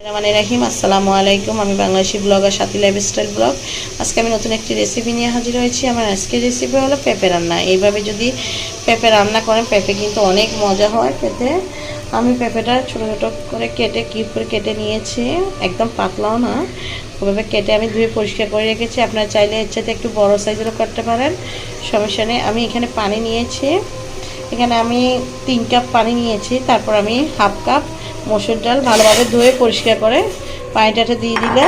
রহমানির রাহিম, আসসালামু আলাইকুম। আমি Bangladeshi blogger Sathi lifestyle blog আজকে আমি নতুন একটি রেসিপি নিয়ে হাজির হয়েছি। আমার আজকের রেসিপি হলো পেঁপে রান্না। এইভাবে যদি পেঁপে রান্না করেন, পেঁপে কিন্তু অনেক মজা হয় খেতে। আমি পেঁপেটা ছোটো ছোটো করে কেটে কিউব করে কেটে নিয়েছি। একদম পাতলাও না। ওভাবে কেটে আমি ধুয়ে পরিষ্কার করে রেখেছি। আপনারা চাইলে সাথে একটু বড় সাইজেরও করতে পারেন। সমস্যা নেই। আমি এখানে পানি নিয়েছি। এখানে আমি তিন কাপ পানি নিয়েছি। তারপর আমি হাফ কাপ মসুর ডাল ভালোভাবে ধুয়ে পরিষ্কার করে পানিটাতে দিয়ে দিলে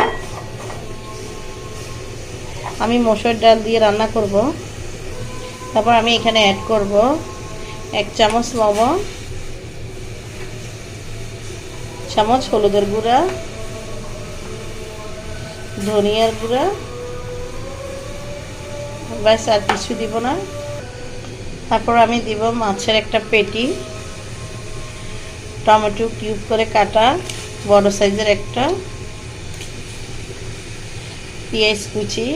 আমি মসুর ডাল দিয়ে রান্না করব। তারপর আমি এখানে অ্যাড করব এক চামচ লবণ চামচ হলুদের গুঁড়া, ধনিয়ার গুঁড়া, ব্যাস আর কিছু দিব না। তারপর আমি দিব মাছের একটা পেটি। টমেটো কিউব করে কাটা, বড় সাইজের একটা পেঁয়াজ কুচি।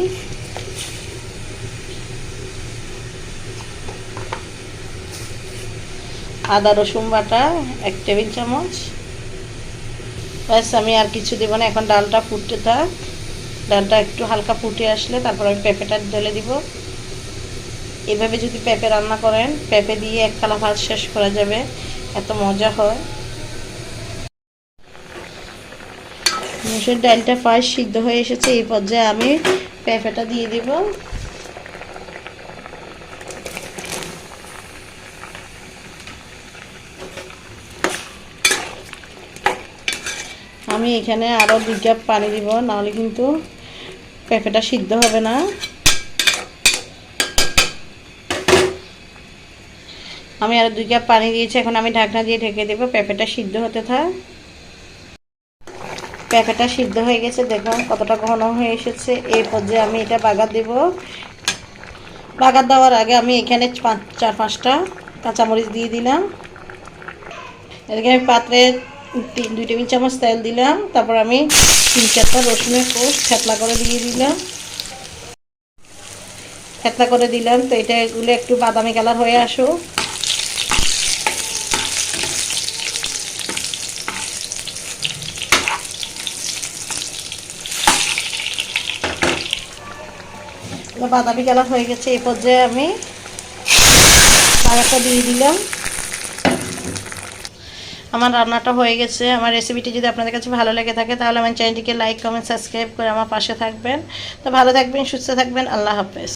আদা, রসুন বাটা, এক টেবিল চামচ। ব্যাস, আমি আর কিছু দেবো না, এখন ডালটা ফুটতে থাক। ডালটা একটু হালকা ফুটে আসলে তারপর আমি পেঁপেটা ঢেলে দিব। এভাবে যদি পেঁপে রান্না করেন, পেঁপে দিয়ে এক থালা ভাত শেষ করা যাবে, এত মজা হয়। মুসুর ডালটা ফার্স্ট সিদ্ধ হয়ে এসেছে, এই পর্যায়ে আমি পেঁপেটা দিয়ে দিব। আমি এখানে আরও দুই কাপ পানি দিব, নাহলে কিন্তু পেঁপেটা সিদ্ধ হবে না। আমি আরও দুই কাপ পানি দিয়েছি, এখন আমি ঢাকনা দিয়ে ঢেকে দেবো, পেঁপেটা সিদ্ধ হতে থাক। পেঁপেটা সিদ্ধ হয়ে গেছে, দেখুন কতটা ঘন হয়ে এসেছে। এই পর্যায়ে আমি এটা বাগার দেব। বাগার দেওয়ার আগে আমি এখানে চার, পাঁচটা কাঁচামরিচ দিয়ে দিলাম। এদিকে আমি পাত্রে তিন, দুই টেবিল চামচ তেল দিলাম। তারপর আমি তিন, চারটা রসুনের কোষ থেতলা করে দিয়ে দিলাম। থেতলা করে দিলাম। তো এটা এগুলো একটু বাদামি কালার হয়ে আসুক। বাদামি কালার হয়ে গেছে এই পর্যায়ে আমি বাগারটা দিয়ে দিলাম। আমার রান্নাটা হয়ে গেছে। আমার রেসিপিটি যদি আপনাদের কাছে ভালো লেগে থাকে, তাহলে আমার চ্যানেলটিকে লাইক কমেন্ট সাবস্ক্রাইব করে আমার পাশে থাকবেন। তো ভালো থাকবেন, সুস্থ থাকবেন, আল্লাহ হাফেজ।